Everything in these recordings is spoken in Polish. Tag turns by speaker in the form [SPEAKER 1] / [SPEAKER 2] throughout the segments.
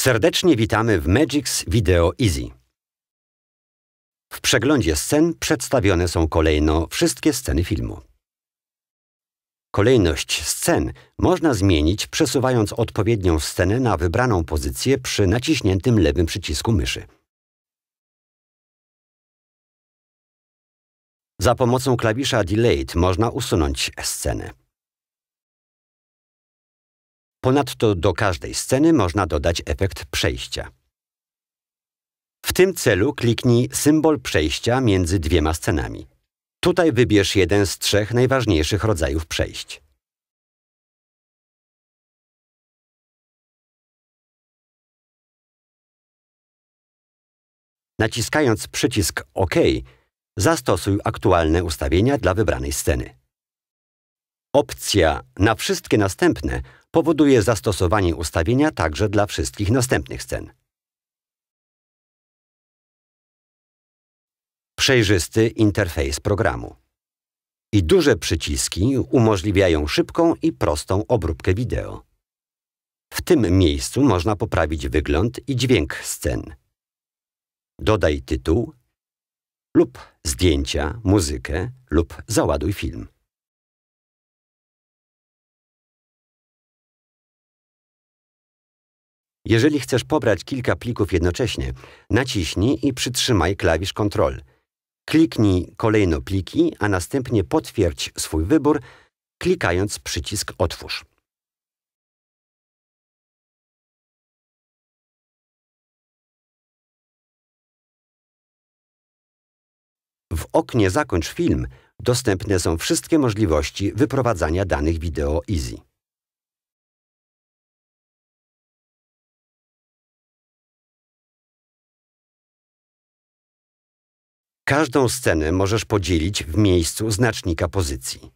[SPEAKER 1] Serdecznie witamy w Magix Video Easy. W przeglądzie scen przedstawione są kolejno wszystkie sceny filmu. Kolejność scen można zmienić przesuwając odpowiednią scenę na wybraną pozycję przy naciśniętym lewym przycisku myszy. Za pomocą klawisza Delayed można usunąć scenę. Ponadto do każdej sceny można dodać efekt przejścia. W tym celu kliknij symbol przejścia między dwiema scenami. Tutaj wybierz jeden z trzech najważniejszych rodzajów przejść. Naciskając przycisk OK, zastosuj aktualne ustawienia dla wybranej sceny. Opcja Na wszystkie następne powoduje zastosowanie ustawienia także dla wszystkich następnych scen. Przejrzysty interfejs programu. I duże przyciski umożliwiają szybką i prostą obróbkę wideo. W tym miejscu można poprawić wygląd i dźwięk scen. Dodaj tytuł lub zdjęcia, muzykę lub załaduj film. Jeżeli chcesz pobrać kilka plików jednocześnie, naciśnij i przytrzymaj klawisz Ctrl. Kliknij kolejno pliki, a następnie potwierdź swój wybór, klikając przycisk Otwórz. W oknie Zakończ film dostępne są wszystkie możliwości wyprowadzania danych wideo Easy. Każdą scenę możesz podzielić w miejscu znacznika pozycji.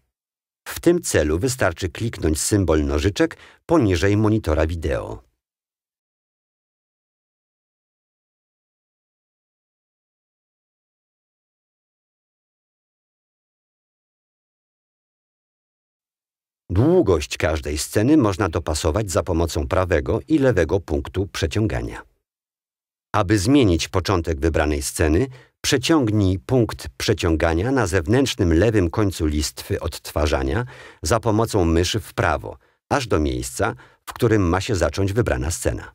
[SPEAKER 1] W tym celu wystarczy kliknąć symbol nożyczek poniżej monitora wideo. Długość każdej sceny można dopasować za pomocą prawego i lewego punktu przeciągania. Aby zmienić początek wybranej sceny, Przeciągnij punkt przeciągania na zewnętrznym lewym końcu listwy odtwarzania za pomocą myszy w prawo, aż do miejsca, w którym ma się zacząć wybrana scena.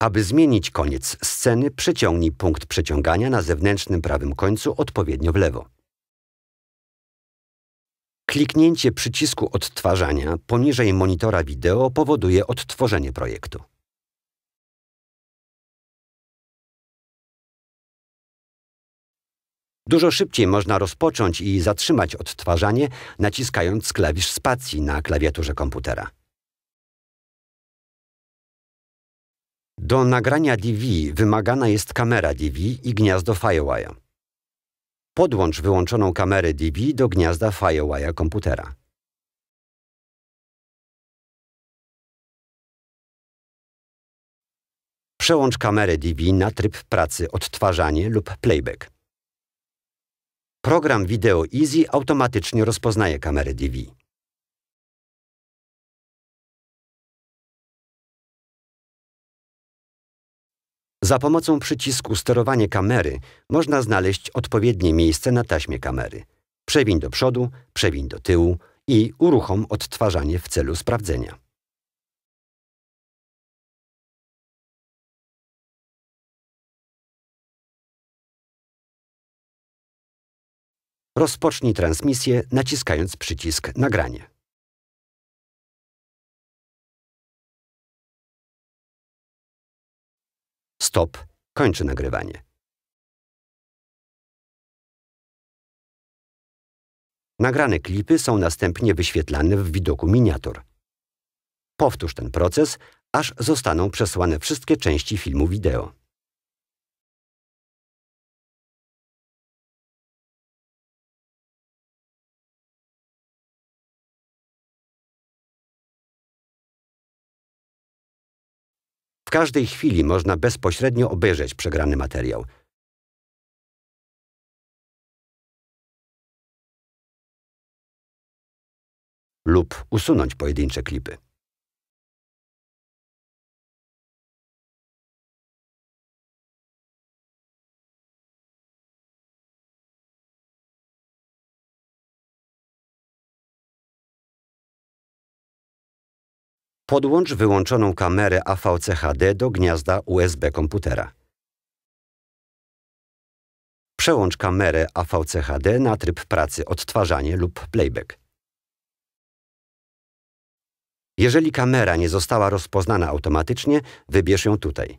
[SPEAKER 1] Aby zmienić koniec sceny, przeciągnij punkt przeciągania na zewnętrznym prawym końcu odpowiednio w lewo. Kliknięcie przycisku odtwarzania poniżej monitora wideo powoduje odtworzenie projektu. Dużo szybciej można rozpocząć i zatrzymać odtwarzanie, naciskając klawisz spacji na klawiaturze komputera. Do nagrania DV wymagana jest kamera DV i gniazdo Firewire. Podłącz wyłączoną kamerę DV do gniazda Firewire komputera. Przełącz kamerę DV na tryb pracy odtwarzanie lub playback. Program Video Easy automatycznie rozpoznaje kamerę DV. Za pomocą przycisku Sterowanie kamery można znaleźć odpowiednie miejsce na taśmie kamery. Przewiń do przodu, przewiń do tyłu i uruchom odtwarzanie w celu sprawdzenia. Rozpocznij transmisję naciskając przycisk Nagranie. Stop. Kończy nagrywanie. Nagrane klipy są następnie wyświetlane w widoku miniatur. Powtórz ten proces, aż zostaną przesłane wszystkie części filmu wideo. W każdej chwili można bezpośrednio obejrzeć przegrany materiał. lub usunąć pojedyncze klipy. Podłącz wyłączoną kamerę AVC HD do gniazda USB komputera. Przełącz kamerę AVC HD na tryb pracy odtwarzanie lub playback. Jeżeli kamera nie została rozpoznana automatycznie, wybierz ją tutaj.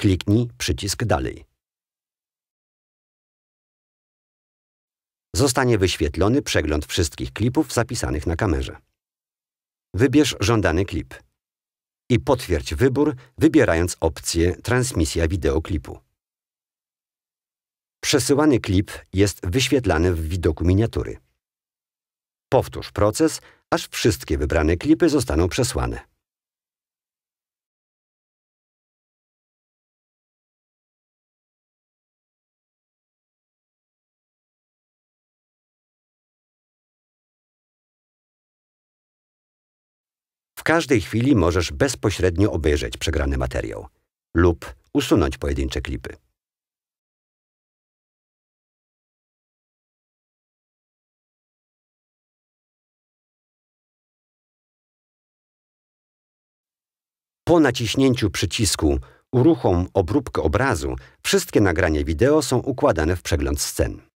[SPEAKER 1] Kliknij przycisk Dalej. Zostanie wyświetlony przegląd wszystkich klipów zapisanych na kamerze. Wybierz żądany klip i potwierdź wybór, wybierając opcję Transmisja wideoklipu. Przesyłany klip jest wyświetlany w widoku miniatury. Powtórz proces, aż wszystkie wybrane klipy zostaną przesłane. Każdej chwili możesz bezpośrednio obejrzeć przegrany materiał lub usunąć pojedyncze klipy. Po naciśnięciu przycisku Uruchom obróbkę obrazu, wszystkie nagrania wideo są układane w przegląd scen.